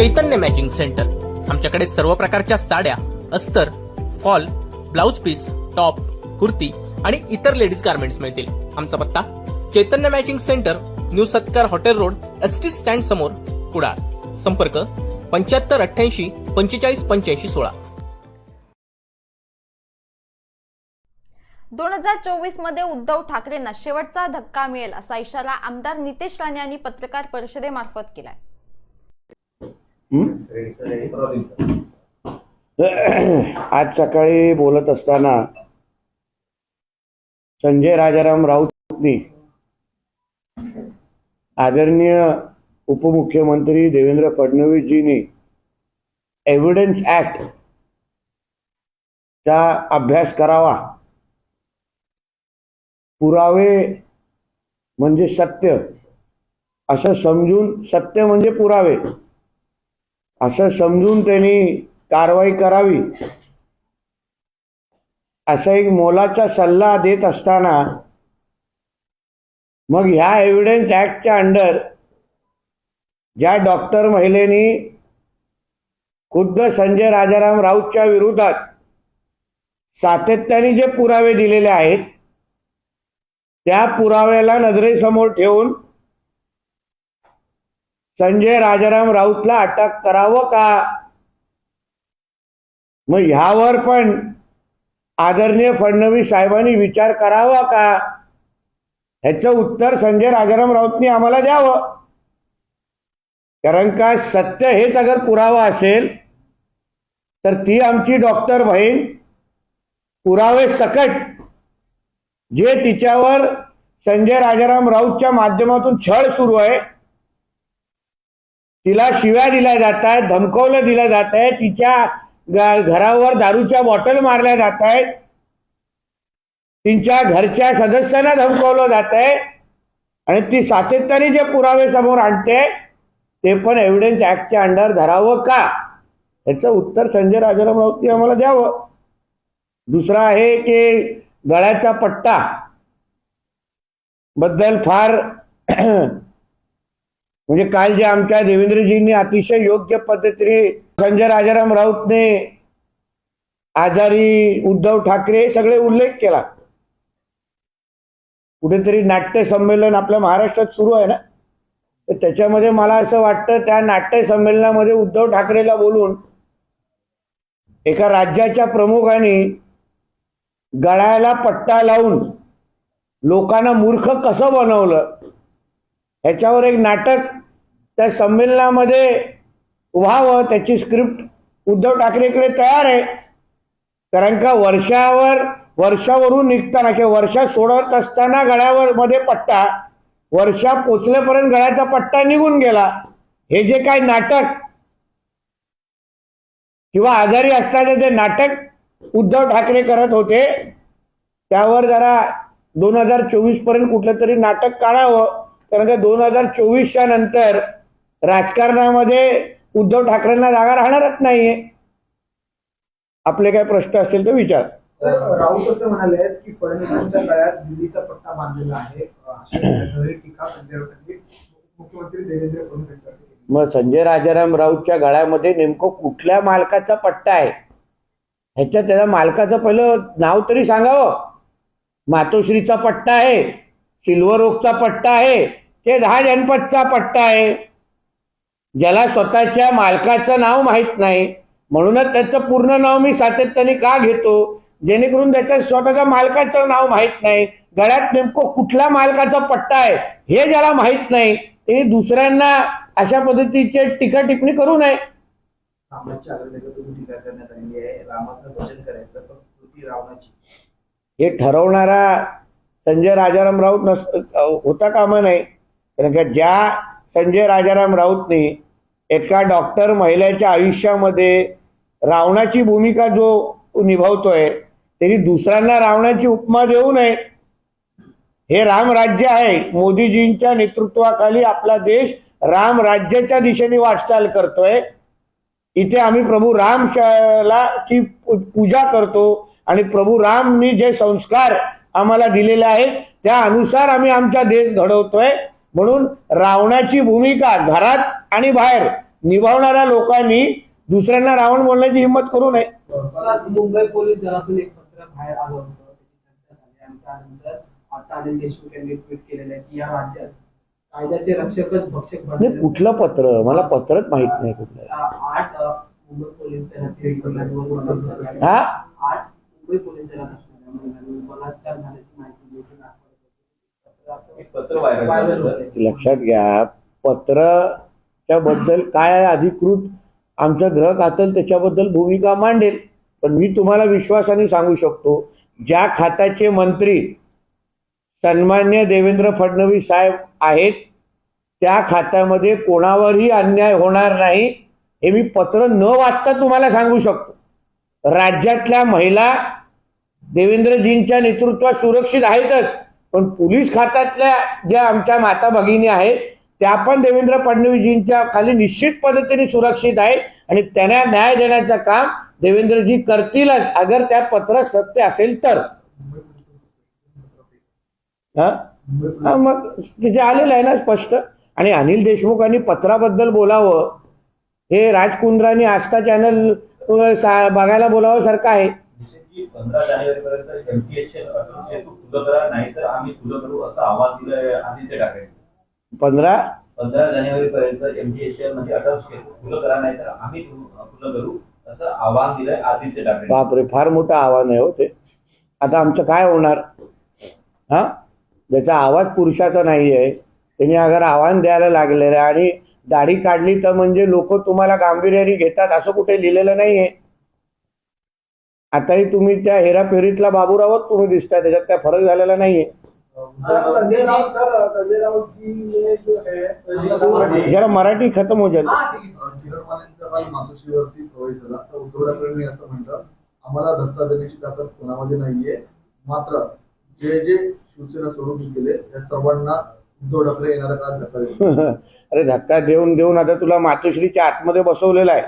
चैतन्य matching centre आमच्याकडे सर्व प्रकारच्या साड्या अस्तर fall blouse piece top kurti आणि इतर लेडीज गार्मेंट्स मिळतील. आमचा पत्ता Chaitanya matching centre new Satkar hotel road S T stand समोर कुडाळ. संपर्क पंच्याहत्तर अठ्ठ्याऐंशी पंचेचाळीस पंच्याऐंशी सोळा. दोन हजार चोवीसमध्ये उद्धव ठाकरेंना शेवटचा धक्का मिळेल असा इशारा आमदार नितेश राणे यांनी पत्रकार परिषदेमार्फत केलाय. आज सकाळी बोलत असताना संजय राजाराम राऊतनी आदरणीय उपमुख्यमंत्री देवेंद्र फडणवीसजींनी एव्हिडन्स ऍक्ट चा अभ्यास करावा. पुरावे म्हणजे सत्य. असं समजून सत्य म्हणजे पुरावे. असं समजून त्यांनी कारवाई करावी. असा एक मोलाचा सल्ला देत असताना मग ह्या एव्हिडन्स ऍक्टच्या अंडर ज्या डॉक्टर महिलेनी खुद्द संजय राजाराम राऊतच्या विरोधात सातत्याने जे पुरावे दिलेले आहेत त्या पुराव्याला नजरेसमोर ठेवून संजय राजाराम राऊतला अटक करावं का? मग ह्यावर पण आदरणीय फडणवीस साहेबांनी विचार करावा का? ह्याचं उत्तर संजय राजाराम राऊतनी आम्हाला द्यावं. कारण का सत्य हेच अगर पुरावा असेल तर ती आमची डॉक्टर बहीण पुरावे सकट जे तिच्यावर संजय राजाराम राऊतच्या माध्यमातून छळ सुरू आहे तिला शिव्या दिल्या जात आहेत धमकवलं दिलं जात आहे तिच्या घरावर दारूच्या बॉटल मारल्या जात आहेत तिच्या घरच्या सदस्यांना धमकवलं जात आहे आणि ती सातत्याने जे पुरावे समोर आणते ते पण एव्हिडन्स ऍक्टच्या अंडर धरावं का? याचं उत्तर संजय राजाराम राऊतनी आम्हाला द्यावं. दुसरा आहे की गळ्याचा पट्टा बद्दल फार म्हणजे काल जे आमच्या देवेंद्रजींनी अतिशय योग्य पद्धतीने संजय राजाराम राऊतने आजारी उद्धव ठाकरे सगळे उल्लेख केला. कुठेतरी नाट्य संमेलन आपल्या महाराष्ट्रात सुरू आहे ना? तर त्याच्यामध्ये मला असं वाटतं त्या नाट्य संमेलनामध्ये उद्धव ठाकरेला बोलून एका राज्याच्या प्रमुखाने गळायला पट्टा लावून लोकांना मूर्ख कसं बनवलं? ह्याच्यावर एक नाटक त्या संमेलनामध्ये व्हावं त्याची स्क्रिप्ट उद्धव ठाकरेकडे तयार आहे. कारण का वर्षावर वर्षावरून निघताना किंवा वर्षा सोडत असताना गळ्यावर मध्ये पट्टा वर्षा पोचल्यापर्यंत गळ्याचा पट्टा निघून गेला. हे जे काय नाटक किंवा आजारी असताना जे नाटक उद्धव ठाकरे करत होते त्यावर जरा दोन हजार चोवीसपर्यंत कुठलं तरी नाटक काढावं. कारण का दोन हजार चोवीसच्या नंतर राजकारणामध्ये उद्धव ठाकरेंना जागा राहणारच नाहीये. आपले काय प्रश्न असतील तर विचार. सर राऊत असं म्हणाले की फडणवीसांच्या गळ्यात दिल्लीचा पट्टा बांधलेला आहे. मुख्यमंत्री देवेंद्र फडणवीस मग संजय राजाराम राऊतच्या गळ्यामध्ये नेमकं कुठल्या मालकाचा पट्टा आहे? ह्याच्या त्याच्या मालकाचं पहिलं नाव तरी सांगावं. मातोश्रीचा पट्टा आहे. सिल्वर ओकचा पट्टा आहे. ते दहा जनपदचा पट्टा आहे. ज्याला स्वतःच्या मालकाचं नाव माहीत नाही. म्हणूनच त्याचं पूर्ण नाव मी सातत्याने का घेतो? जेणेकरून त्याच्या स्वतःच्या मालकाचं नाव माहीत नाही. गळ्यात नेमकं कुठल्या मालकाचा पट्टा आहे हे ज्याला माहीत नाही ते दुसऱ्यांना अशा पद्धतीचे टीका टिप्पणी करू नये. हे ठरवणारा संजय राजाराम राऊत नस होता कामा नाही कारण का ज्या संजय राजाराम राऊतने एका डॉक्टर महिलेच्या आयुष्यामध्ये रावणाची भूमिका जो निभावतोय त्यांनी दुसऱ्यांना रावणाची उपमा देऊ नये. हे राम राज्य आहे. मोदीजींच्या नेतृत्वाखाली आपला देश राम राज्याच्या दिशेने वाटचाल करतोय. इथे आम्ही प्रभू रामला ची पूजा करतो आणि प्रभू रामनी जे संस्कार आम्हाला दिलेले आहेत त्या अनुसार आम्ही आमचा देश घडवतोय. म्हणून रावणाची भूमिका घरात आणि बाहेर निभावणाऱ्या लोकांनी दुसऱ्यांना रावण बोलण्याची हिंमत करू नये. मुंबई पोलीस दलातून एक पत्र बाहेर आलं होतं. त्याची चर्चा झाली आणि त्यानंतर आता अनिल देशमुख यांनी ट्विट केलेलं आहे की या राज्यात कायद्याचे रक्षकच भक्षक नाही बनले कुठलं पत्र? मला पत्रच माहीत नाही कुठलं. आठ अ, मुंबई पोलीस दलातील महिलांवर हा? आठ मुंबई पोलीस दलात असणाऱ्या महिलांवर बलात्कार झाल्याची माहिती देखील दाखवत होती. एक पत्र व्हायरल व्हायरल झालं होते. लक्षात घ्या पत्राच्या बद्दल काय आहे अधिकृत? आमचा ग्रह खातं त्याच्याबद्दल भूमिका मांडेल. पण मी तुम्हाला विश्वासाने सांगू शकतो ज्या खात्याचे मंत्री सन्मान्य देवेंद्र फडणवीस साहेब आहेत त्या खात्यामध्ये कोणावरही अन्याय होणार नाही हे मी पत्र न वाचता तुम्हाला सांगू शकतो. राज्यातल्या महिला देवेंद्रजींच्या नेतृत्वात सुरक्षित आहेतच. पण पोलीस खात्यातल्या ज्या आमच्या माता भगिनी आहेत त्या पण देवेंद्र फडणवीसजींच्या खाली निश्चित पद्धतीने सुरक्षित आहेत आणि त्यांना न्याय देण्याचं काम देवेंद्रजी करतीलच अगर त्या पत्र सत्य असेल तर. हा? मग तिथे आलेलं आहे ना स्पष्ट. आणि अनिल देशमुखांनी पत्राबद्दल बोलावं. हे राजकुंद्रांनी आस्था चॅनल बघायला बोलावं सारखं आहे. पंधरा जानेवारी पर्यंत एमटीएसचे सेतू खुलं करा नाही तर आम्ही खुलं करू असं आवाज दिलंय आदित्य ठाकरे पंधरा? पंधरा जानेवारी पर्यंत म्हणजे अटल सेतू खुलं करा नाही तर आम्ही खुलं करू असं आवाहन दिलंय आदित्य ठाकरे बापरे फार मोठं आव्हान आहे हो ते. आता आमचं काय होणार? हा? ज्याचा आवाज पुरुषाचा नाही आहे त्यांनी अगर आव्हान द्यायला लागलेलं आहे आणि दाढी काढली तर म्हणजे लोक तुम्हाला गांभीर्याने घेतात असं कुठे लिहिलेलं नाहीये. आताही तुम्ही त्या हेराफेरीतला बाबूरावच तुम्ही दिसताय त्याच्यात काय फरक झालेला नाहीये. सर संजय राऊत सर संजय राऊत जी ये जो है जरा मराठी खतम हो जाईल आम्हाला धक्का देण्याची ताकद कोणामध्ये नाहीये. मात्र जे जे शिवसेना सोडून गेले त्या सर्वांना उद्धव ठाकरे धक्का अरे धक्का देऊन देऊन आता तुला मातोश्रीच्या आतमध्ये बसवलेला आहे.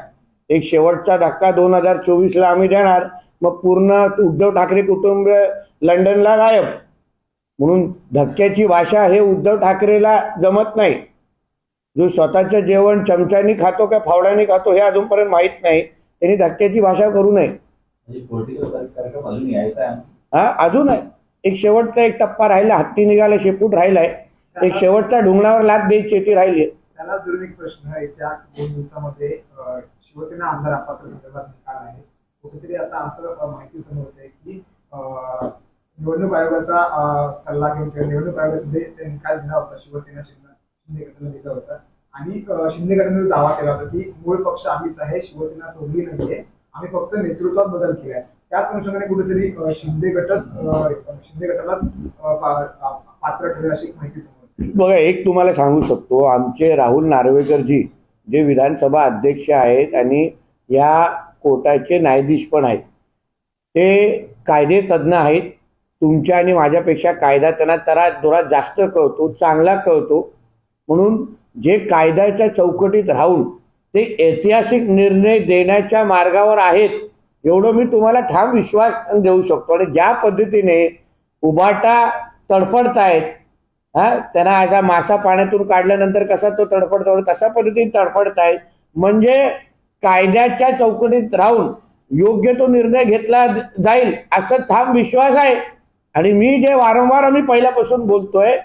एक शेवटचा धक्का दोन हजार चोवीस ला आम्ही देणार. मग पूर्ण उद्धव ठाकरे कुटुंब लंडनला गायब. म्हणून धक्क्याची भाषा हे उद्धव ठाकरेला जमत नाही. जो स्वतःचं जेवण चमच्यानी खातो का फावड्याने खातो हे अजूनपर्यंत माहीत नाही. त्यांनी धक्क्याची भाषा करू नये. म्हणजे हा अजून आहे. एक शेवटचा एक टप्पा राहिला हत्ती निघाला शेपूट राहिलाय. एक शेवटचा ढुंगणावर लाद द्यायची ती राहिली. त्याला एक प्रश्न आहे. त्या दोन दिवसामध्ये शिवसेना आमदार अपात्र संदर्भात निकाल आहे. कुठेतरी आता असं माहिती समोर होते की निवडणूक आयोगाचा सल्ला घेऊन किंवा निवडणूक आयोगाचा ते निकाल दिला होता शिवसेना शिंदे गटाला दिला होता. आणि शिंदे गटाने दावा केला होता की मूळ पक्ष आम्हीच आहे शिवसेना सोडली नाहीये आम्ही फक्त नेतृत्वात बदल केलाय. त्याच अनुषंगाने कुठेतरी शिंदे गटच शिंदे गटालाच पा- पात्र ठरेल अशी माहिती समोर बघा एक तुम्हाला सांगू शकतो आमचे राहुल नार्वेकरजी जे विधानसभा अध्यक्ष आहेत आणि या कोर्टाचे न्यायाधीश पण आहेत. ते कायदे तज्ज्ञ आहेत. तुमच्या आणि माझ्यापेक्षा कायदा त्यांना तरा थोडा जास्त कळतो चांगला कळतो. म्हणून जे कायद्याच्या चौकटीत राहून ते ऐतिहासिक निर्णय देण्याच्या मार्गावर आहेत एवढं मी तुम्हाला ठाम विश्वास देऊ शकतो. आणि ज्या पद्धतीने उभाटा तडफडतायत हा त्यांना आता मासा पाण्यातून काढल्यानंतर कसा तो तडफडतो तशा पद्धतीने तडफडतायत. म्हणजे कायद्याच्या चौकटीत राहून योग्य तो निर्णय घेतला जाईल असा ठाम विश्वास आहे. आणि मी जे वारंवार आम्ही पहिल्यापासून बोलतोय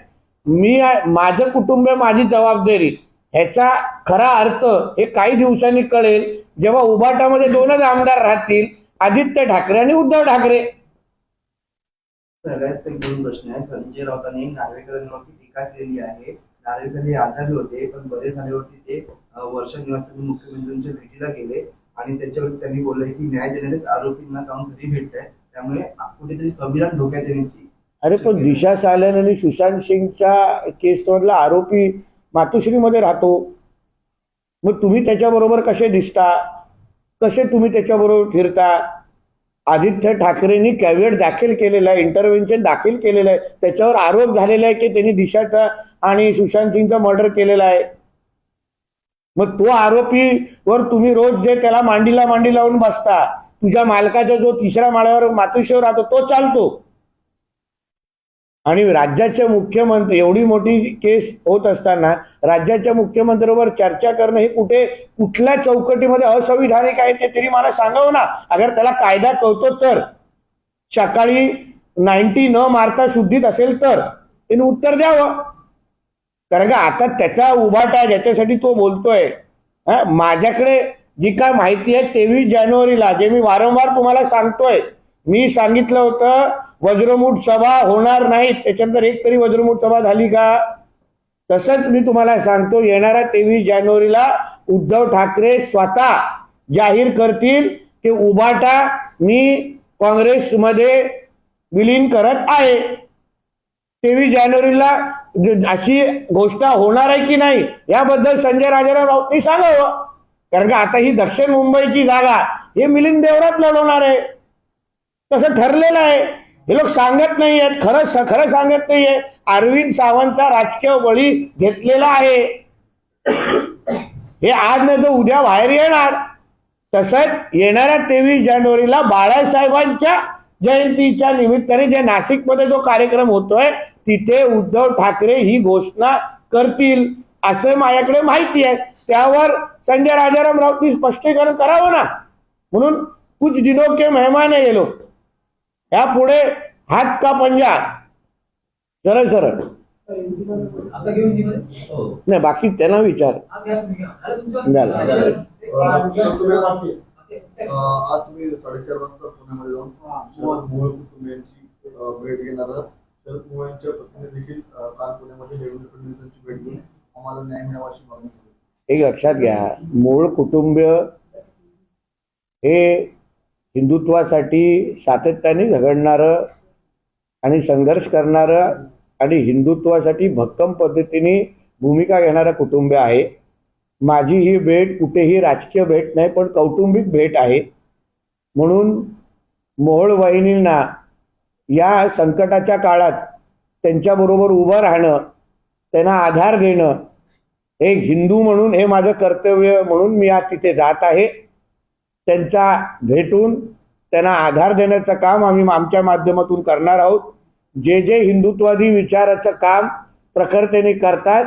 मी माझं कुटुंब माझी जबाबदारी. ह्याचा खरा अर्थ हे काही दिवसांनी कळेल जेव्हा उभाटामध्ये दोनच आमदार राहतील आदित्य ठाकरे आणि उद्धव ठाकरे. सगळ्यात एक दोन प्रश्न आहे संजय राऊतांनी नार्वेकरांवरती टीका केलेली आहे. नार्वेकर आजारी होते पण बरे झाल्यावरती ते वर्षा निवासातून मुख्यमंत्र्यांच्या भेटीला गेले आणि त्याच्यावरती त्यांनी बोलले की न्याय देणारेच आरोपींना जाऊन घरी भेटत आहे त्यामुळे कुठेतरी संविधान धोक्यात येण्याची अरे पण दिशा सालन आणि सुशांत सिंगच्या केसमधला आरोपी मातोश्रीमध्ये राहतो. मग तुम्ही त्याच्याबरोबर कसे दिसता? कसे तुम्ही त्याच्याबरोबर फिरता? आदित्य ठाकरेंनी कॅव्हिएट दाखल केलेला आहे इंटरव्हेन्शन दाखल केलेलं आहे. त्याच्यावर आरोप झालेला आहे की त्यांनी दिशाचा आणि सुशांत सिंगचा मर्डर केलेला आहे. मग तो आरोपीवर तुम्ही रोज जे त्याला मांडीला मांडी लावून बसता तुझ्या मालकाचा जो तिसऱ्या माळ्यावर मातोश्रीवर राहतो तो चालतो. आणि राज्याचे मुख्यमंत्री एवढी मोठी केस होत असताना राज्याच्या मुख्यमंत्र्यावर चर्चा करणं हे कुठे कुठल्या चौकटीमध्ये असंविधानिक आहे ते तरी मला सांगावं ना. अगर त्याला कायदा कळतो तर. सकाळी नाईन्टी न मारता शुद्धीत असेल तर. त्याने उत्तर द्यावं. कारण का आता त्याचा उभाटा ज्याच्यासाठी तो बोलतोय. हा, माझ्याकडे जी काय माहिती आहे तेवीस जानेवारीला जे मी वारंवार तुम्हाला सांगतोय. मी सांगितलं होतं वज्रमूठ सभा होणार नाहीत. त्याच्यानंतर एक तरी वज्रमूठ सभा झाली का? तसंच मी तुम्हाला सांगतो येणाऱ्या तेवीस जानेवारीला उद्धव ठाकरे स्वतः जाहीर करतील की उभाटा मी काँग्रेसमध्ये विलीन करत आहे. तेवीस जानेवारीला अशी गोष्ट होणार आहे की नाही याबद्दल संजय राजाराम राऊतनी सांगावं. कारण का आता ही दक्षिण मुंबईची जागा हे मिलिंद देवरात लढवणार आहे. तसं ठरलेलं आहे. हे लोक सांगत नाही आहेत खरं खरं सांगत नाहीये अरविंद सावंतचा राजकीय बळी घेतलेला आहे. हे आज नाही तर उद्या बाहेर येणार. तसंच येणाऱ्या तेवीस जानेवारीला बाळासाहेबांच्या जयंतीच्या निमित्ताने जे नाशिकमध्ये जो कार्यक्रम होतोय तिथे उद्धव ठाकरे ही घोषणा करतील असं माझ्याकडे माहिती आहे. त्यावर संजय राजाराम राऊतनी स्पष्टीकरण करावं ना. म्हणून कुछ दिनों के मेहमान आहे हे लोक यापुढे हात का पंजा? सरळ सरळ. आता घेऊन निघाले? हो. नाही बाकी त्यांना विचार. भेट घेणार शरद पत्नीने देखील काल पुण्यामध्ये देवेंद्र फडणवीसांची भेट घेऊन आम्हाला न्याय मिळावा अशी मागणी केली. एक लक्षात घ्या मूळ कुटुंबीय हे हिंदुत्वासाठी सातत्याने झगडणारं आणि संघर्ष करणारं आणि हिंदुत्वासाठी भक्कम पद्धतीने भूमिका घेणारं कुटुंब आहे. माझी ही भेट कुठेही राजकीय भेट नाही पण कौटुंबिक भेट आहे. म्हणून मोहोळ वाहिनींना या संकटाच्या काळात त्यांच्याबरोबर उभं राहणं त्यांना आधार देणं हे हिंदू म्हणून हे माझं कर्तव्य म्हणून मी आज तिथे जात आहे. त्यांचा भेटून त्यांना आधार देण्याचं काम आम्ही आमच्या माध्यमातून करणार आहोत. जे जे हिंदुत्वादी विचाराचं काम प्रखरतेने करतात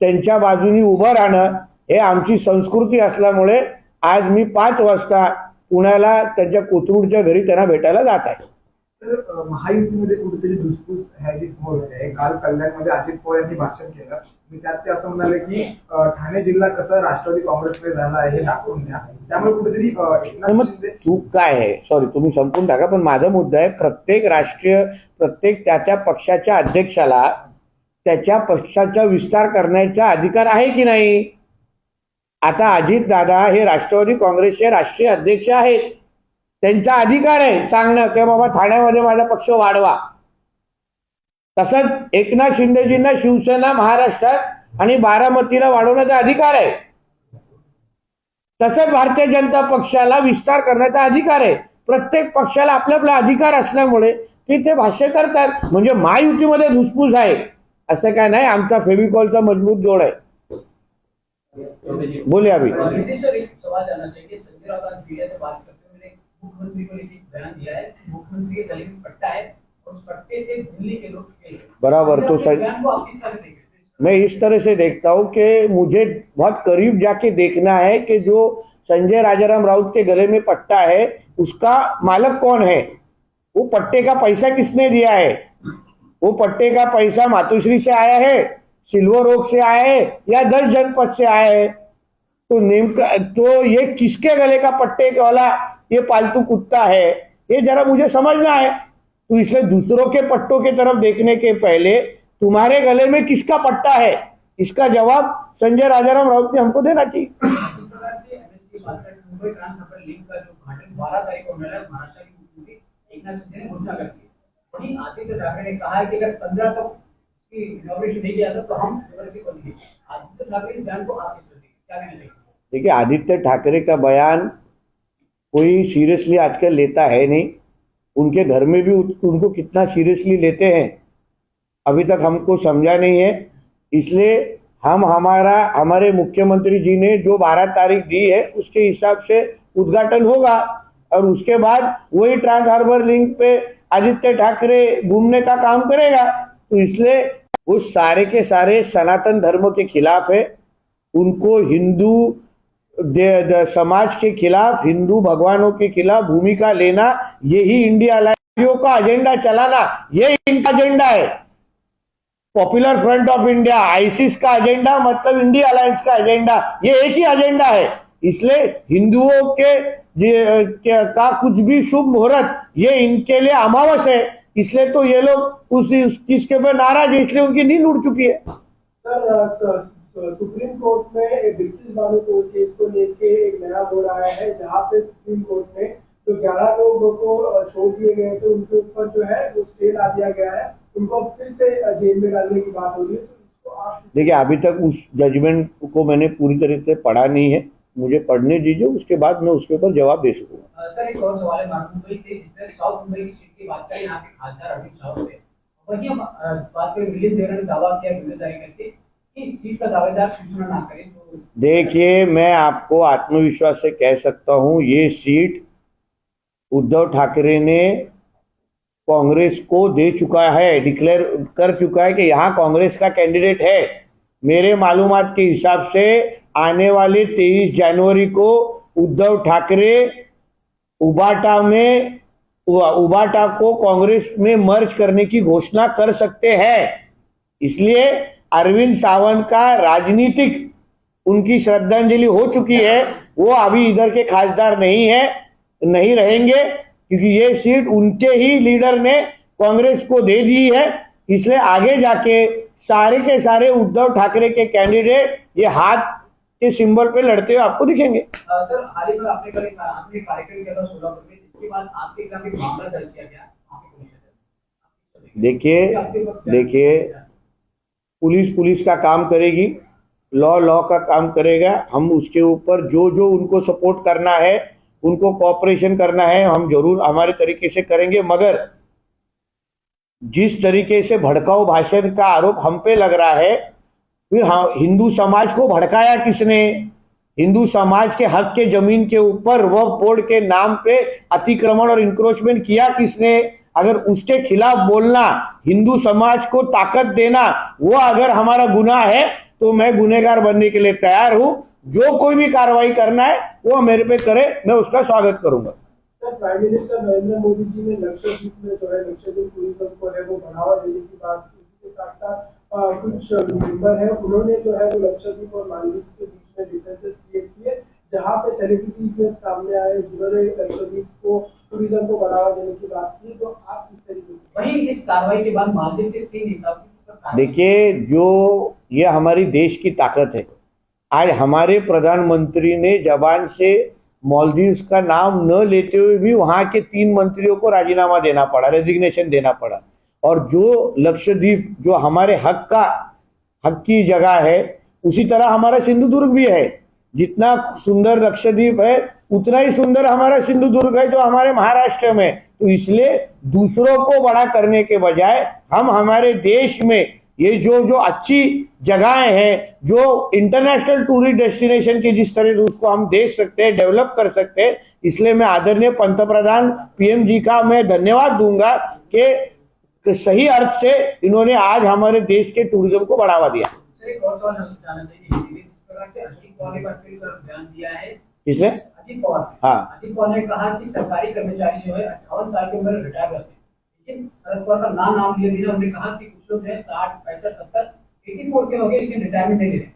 त्यांच्या बाजूनी उभं राहणं हे आमची संस्कृती असल्यामुळे आज मी पाच वाजता पुण्याला त्यांच्या कोथरूडच्या घरी त्यांना भेटायला जात आहे. तर महायुतीमध्ये कुठेतरी धुसफूस ह्याची समोर होते काल कल्याणमध्ये अजित पवार यांनी भाषण केलं. आणि त्यात ते असं म्हणाले की ठाणे जिल्हा कसा राष्ट्रवादी काँग्रेसकडे झाला आहे हे दाखवून द्या. त्यामुळे कुठेतरी चूक काय आहे? सॉरी तुम्ही संपून टाका पण माझा मुद्दा आहे प्रत्येक राष्ट्रीय प्रत्येक त्या त्या पक्षाच्या अध्यक्षाला त्याच्या पक्षाचा विस्तार करण्याचा अधिकार आहे की नाही? आता अजित दादा हे राष्ट्रवादी काँग्रेसचे राष्ट्रीय अध्यक्ष आहेत. त्यांचा अधिकार आहे सांगणं की बाबा ठाण्यामध्ये माझा पक्ष वाढवा. तसंच एकनाथ शिंदेजींना शिवसेना महाराष्ट्रात आणि बारामतीला वाढवण्याचा अधिकार आहे. तसंच भारतीय जनता पक्षाला विस्तार करण्याचा अधिकार आहे. प्रत्येक पक्षाला आपला आपला अधिकार असल्यामुळे ते ते भाष्य करतात. म्हणजे महायुतीमध्ये धुसफूस आहे. असं काय नाही आमचा फेविकॉलचा मजबूत जोड आहे. बोलूया अभी मुख्यमंत्री को लेकर बयान दिया है मुख्यमंत्री के गले में पट्टा है और उस पट्टे से दिल्ली के लोग खेल रहे हैं। बराबर, तो सही- मैं इस तरह से देखता हूँ कि मुझे बहुत करीब जाके देखना है कि जो संजय राजाराम राउत के गले में पट्टा है उसका मालक कौन है? वो पट्टे का पैसा किसने दिया है? वो पट्टे का पैसा मातुश्री से आया है सिल्वर ओक से आया है या दस जनपद से आया है? तो नेमका तो ये किसके गले का पट्टे वाला ये पालतू कुत्ता है? ये जरा मुझे समझना है तो इसलिए दूसरों के पट्टों की तरफ देखने के पहले तुम्हारे गले में किसका पट्टा है? इसका जवाब संजय राजाराम राउत ने हमको देना चाहिए। इस प्रकार से एमएसपी बात करें मुंबई ट्रांसफर लिंक का जो उद्घाटन बारह तारीख को होना है महाराष्ट्र की मुख्यमंत्री एकनाथ शिंदे ने घोषणा कर दी है वहीं आदित्य ठाकरे ने कहा है कि अगर पंद्रह तक इसकी इनॉग्रेशन नहीं किया था तो हम जबरदस्ती को देंगे आदित्य ठाकरे इस बयान को आप किस तरह देखें? क्या कहना चाहिए? देखिए, आदित्य ठाकरे का बयान कोई सीरियसली आजकल लेता है नहीं। उनके घर में भी उनको कितना सीरियसली लेते हैं, अभी तक हमको समझा नहीं है। इसलिए हम हमारा, हमारे मुख्यमंत्री जी ने जो बारह तारीख दी है, उसके हिसाब से उद्घाटन होगा। और उसके बाद वही ट्रांस हार्बर लिंक पे आदित्य ठाकरे घूमने का काम करेगा। तो इसलिए वो सारे के सारे सनातन धर्म के खिलाफ है। उनको हिंदू समाज के खिलाफ, हिंदू भगवानों के खिलाफ भूमिका लेना, यही इंडिया अलायंस का एजेंडा चलाना, ये इनका एजेंडा है। Popular Front of India ISIS का एजेंडा मतलब इंडिया अलायंस का एजेंडा ये एक ही एजेंडा है। इसलिए हिंदुओं के के- कुछ भी शुभ मुहूर्त, ये इनके लिए अमावस है। इसलिए तो ये लोग उस चीज़ के ऊपर नाराज़ है, इसलिए उनकी नींद उड़ चुकी है। स- सुप्रीम कोर्ट में एक ब्रिटिश बानो कोर्ट केस को लेके एक नया बोर्ड आया है जहाँ पे सुप्रीम कोर्ट में जो ग्यारह लोगों को छोड़ दिए गए थे उनके ऊपर जो है वो स्टे ला दिया गया है। उनको फिर से जेल में डालने की बात हो रही है तो देखिए अभी तक उस जजमेंट को मैंने पूरी तरह से पढ़ा नहीं है। मुझे पढ़ने दीजिए उसके बाद मैं उसके ऊपर जवाब दे सकूँगा। सर एक और सवाल है मुंबई से साउथ मुंबई की सीट की बात करें यहाँ के खासदार अरविंद सावंत है वहीं हम बात करें मिलिंद देवरा ने दावा किया जारी करके कि तो देखिए, मैं आपको आत्मविश्वास से कह सकता हूँ, ये सीट उद्धव ठाकरे ने कांग्रेस को दे चुका है, डिक्लेयर कर चुका है कि यहाँ कांग्रेस का कैंडिडेट है। मेरे मालूम के हिसाब से आने वाले 23 जनवरी को उद्धव ठाकरे उबाटा में उबाटा को कांग्रेस में मर्ज करने की घोषणा कर सकते हैं। इसलिए अरविंद सावंत का राजनीतिक उनकी श्रद्धांजलि हो चुकी है वो अभी इधर के खासदार नहीं है नहीं रहेंगे क्योंकि ये सीट उनके ही लीडर ने कांग्रेस को दे दी है इसलिए आगे जाके सारे के सारे उद्धव ठाकरे के कैंडिडेट ये हाथ के सिंबल पे लड़ते हुए आपको दिखेंगे। देखिए देखिए पुलिस पुलिस का काम करेगी लॉ लॉ का काम करेगा। हम उसके ऊपर जो जो उनको सपोर्ट करना है, उनको कॉपरेशन करना है, हम ज़रूर हमारे तरीके से करेंगे। मगर जिस तरीके से भड़काऊ भाषण का आरोप हम पे लग रहा है, फिर हाँ हिंदू समाज को भड़काया किसने? हिंदू समाज के हक के ज़मीन के ऊपर, वह बोर्ड के नाम पे अतिक्रमण और इंक्रोचमेंट किया किसने? अगर उसके खिलाफ बोलना, हिंदू समाज को ताकत देना, वो अगर हमारा गुनाह है तो मैं गुनेगार बनने के लिए तैयार हूँ। जो कोई भी कार्रवाई करना है, वो मेरे पे करे, मैं उसका स्वागत करूँगा। प्राइम मिनिस्टर नरेंद्र मोदी जी ने लक्षद्वीप में जो है लक्षद्वीप को है, वो बढ़ावा देने की बात कुछ मेंबर है, उन्होंने जो है, वो लक्षद्वीप और मालदीव के बीच में डिफरेंसेस क्रिएट किए, जहाँ पे सेलिब्रिटी जो सामने आए जिन्होंने लक्षद्वीप को टूरिज़्म को बढ़ावा देने की बात की तो आप किस तरीके से वहीं इस कार्रवाई के बाद मालदीव के तीन नेताओं देखिए जो ये हमारी देश की ताकत है आज हमारे प्रधानमंत्री ने जबान से मालदीव्स का नाम न लेते हुए भी वहाँ के तीन मंत्रियों को राजीनामा देना पड़ा रेजिग्नेशन देना पड़ा। और जो लक्षद्वीप जो हमारे हक का हक की जगह है उसी तरह हमारा सिंधुदुर्ग भी है। जितना सुंदर लक्षद्वीप है उतना ही सुंदर हमारा सिंधुदुर्ग है जो हमारे महाराष्ट्र में। तो इसलिए दूसरों को बड़ा करने के बजाय हम हमारे देश में ये जो जो अच्छी जगहें हैं जो इंटरनेशनल टूरिस्ट डेस्टिनेशन की जिस तरह से उसको हम देख सकते हैं डेवलप कर सकते हैं इसलिए मैं आदरणीय पंतप्रधान पीएम जी का मैं धन्यवाद दूँगा कि सही अर्थ से इन्होंने आज हमारे देश के टूरिज़्म को बढ़ावा दिया। सर है। ने कहा कि सरकारी कर्मचारी जो है अट्ठावन साल की उम्र रिटायर होते हैं लेकिन शरद पवार का नाम नाम लिए बिना उन्होंने कहा कि कुछ लोग है साठ पैंसठ सत्तर एटी फोर के हो गए लेकिन रिटायरमेंट नहीं ले रहे।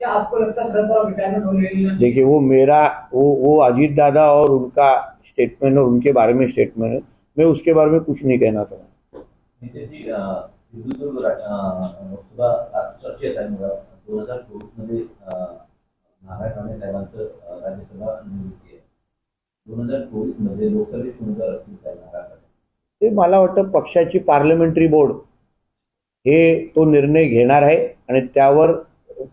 क्या आपको लगता है शरद पवार रिटायरमेंट लेना देखिए वो मेरा वो वो अजीत दादा और उनका स्टेटमेंट और उनके बारे में स्टेटमेंट है। मैं उसके बारे में कुछ नहीं कहना चाहूँगा चर्चेत आहे दोन हज़ार चोवीस मध्ये नारायण राणे साहेबांचं राज्यसभा निवृत्ती आहे. दोन हजार चोवीसमध्ये लोकसभेत उमेदवार असतील साहेब नारायण राणे ते मला वाटतं पक्षाची पार्लमेंटरी बोर्ड हे तो निर्णय घेणार आहे आणि त्यावर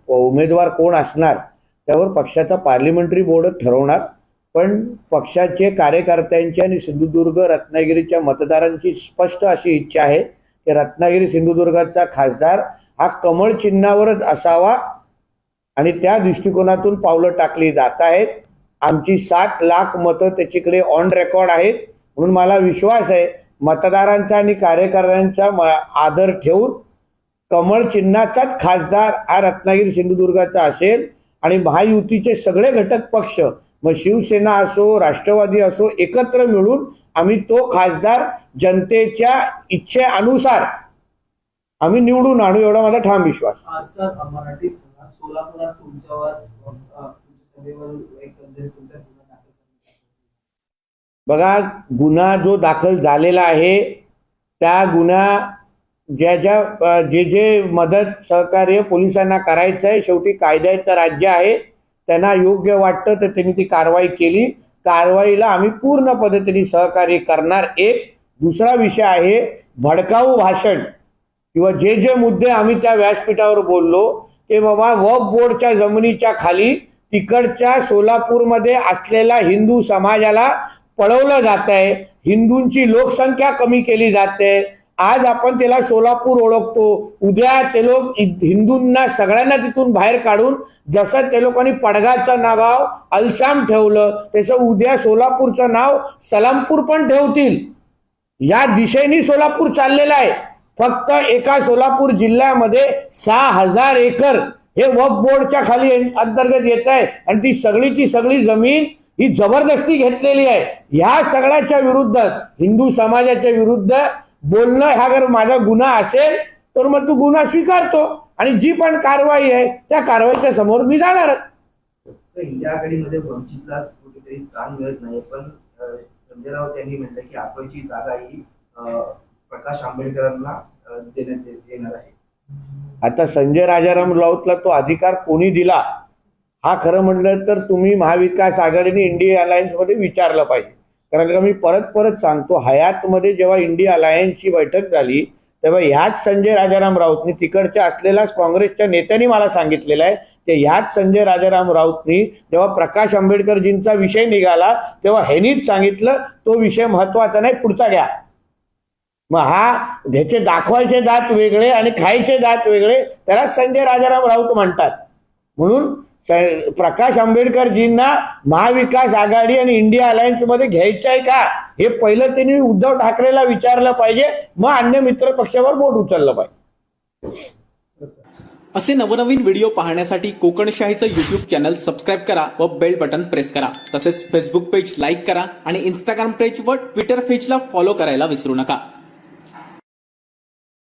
उमेदवार कोण असणार त्यावर पक्षाचा पार्लिमेंटरी बोर्ड ठरवणार. पण पक्षाचे कार्यकर्त्यांची आणि सिंधुदुर्ग रत्नागिरीच्या मतदारांची स्पष्ट अशी इच्छा आहे की रत्नागिरी सिंधुदुर्गाचा खासदार हा कमळ चिन्हावरच असावा आणि त्या दृष्टिकोनातून पावलं टाकली जात आहेत. आमची सात लाख मतं त्याच्याकडे ऑन रेकॉर्ड आहेत. म्हणून मला विश्वास आहे मतदारांचा आणि कार्यकर्त्यांचा आदर ठेवून कमळ चिन्हाचाच खासदार हा रत्नागिरी सिंधुदुर्गाचा असेल आणि महायुतीचे सगळे घटक पक्ष मग शिवसेना असो राष्ट्रवादी असो एकत्र मिळून आम्ही तो खासदार जनतेच्या इच्छेअनुसार आम्ही निवडून आणू एवढा माझा ठाम विश्वास. सोलापुरात तुमच्यावर गुन्हा बघा गुन्हा जो दाखल झालेला आहे त्या गुन्हा ज्या ज्या जे जे मदत सहकार्य पोलिसांना करायचं आहे शेवटी कायद्याचं राज्य आहे त्यांना योग्य वाटतं तर त्यांनी ती कारवाई केली. कारवाईला आम्ही पूर्ण पद्धतीने सहकार्य करणार. एक दुसरा विषय आहे भडकाऊ भाषण. किंवा जे जे मुद्दे आम्ही त्या व्यासपीठावर बोललो ते बाबा वक्फ बोर्डच्या जमिनीच्या खाली तिकडच्या सोलापूरमध्ये असलेला हिंदू समाजाला पळवलं जात आहे हिंदूंची लोकसंख्या कमी केली जाते. आज आपण त्याला सोलापूर ओळखतो. उद्या ते लोक हिंदूंना सगळ्यांना तिथून बाहेर काढून जसं ते लोकांनी पडगाचं नाव अलसाम ठेवलं त्याचं उद्या सोलापूरचं नाव सलामपूर पण ठेवतील. या दिशेने सोलापूर चाललेलं आहे. फक्त एका सोलापूर जिल्ह्यामध्ये सहा हजार एकर हे वक्फ बोर्डच्या खाली अंतर्गत येत आहे. आणि ती सगळीची सगळी जमीन ही जबरदस्ती घेतलेली आहे. ह्या सगळ्याच्या विरुद्ध हिंदू समाजाच्या विरुद्ध बोलणं हा जर माझा गुन्हा असेल तर मग तू गुन्हा स्वीकारतो. आणि जी पण कारवाई आहे त्या कारवाईच्या समोर मी जाणार तर वंचितला कुठेतरी स्थान मिळत नाही पण संजय राऊत यांनी म्हटलं की आपणची जागा ही प्रकाश आंबेडकरांना देण्यात येणार आहे. आता संजय राजाराम राऊतला तो अधिकार कोणी दिला? हा खरं म्हटलं तर तुम्ही महाविकास आघाडीने इंडिया अलायन्समध्ये विचारलं पाहिजे. कारण का मी परत परत सांगतो हयातमध्ये जेव्हा इंडिया अलायन्सची बैठक झाली तेव्हा ह्याच संजय राजाराम राऊतनी तिकडच्या असलेल्याच काँग्रेसच्या नेत्यांनी मला सांगितलेलं आहे की ह्याच संजय राजाराम राऊतनी जेव्हा प्रकाश आंबेडकरजींचा विषय निघाला तेव्हा ह्यांनीच सांगितलं तो विषय महत्त्वाचा नाही पुढचा घ्या. मग हा ज्याचे दाखवायचे दात वेगळे आणि खायचे दात वेगळे त्याला संजय राजाराम राऊत म्हणतात. म्हणून प्रकाश आंबेडकरजींना महाविकास आघाडी आणि इंडिया अलायन्समध्ये घ्यायचं आहे का? हे पहिलं त्यांनी उद्धव ठाकरेला विचारलं पाहिजे मग अन्य मित्र पक्षावर बोट उचललं पाहिजे. असे नवनवीन व्हिडिओ पाहण्यासाठी कोकणशाहीचं युट्यूब चॅनल सबस्क्राईब करा व बेल बटन प्रेस करा. तसेच फेसबुक पेज लाईक करा आणि इंस्टाग्राम पेज व ट्विटर पेजला फॉलो करायला विसरू नका.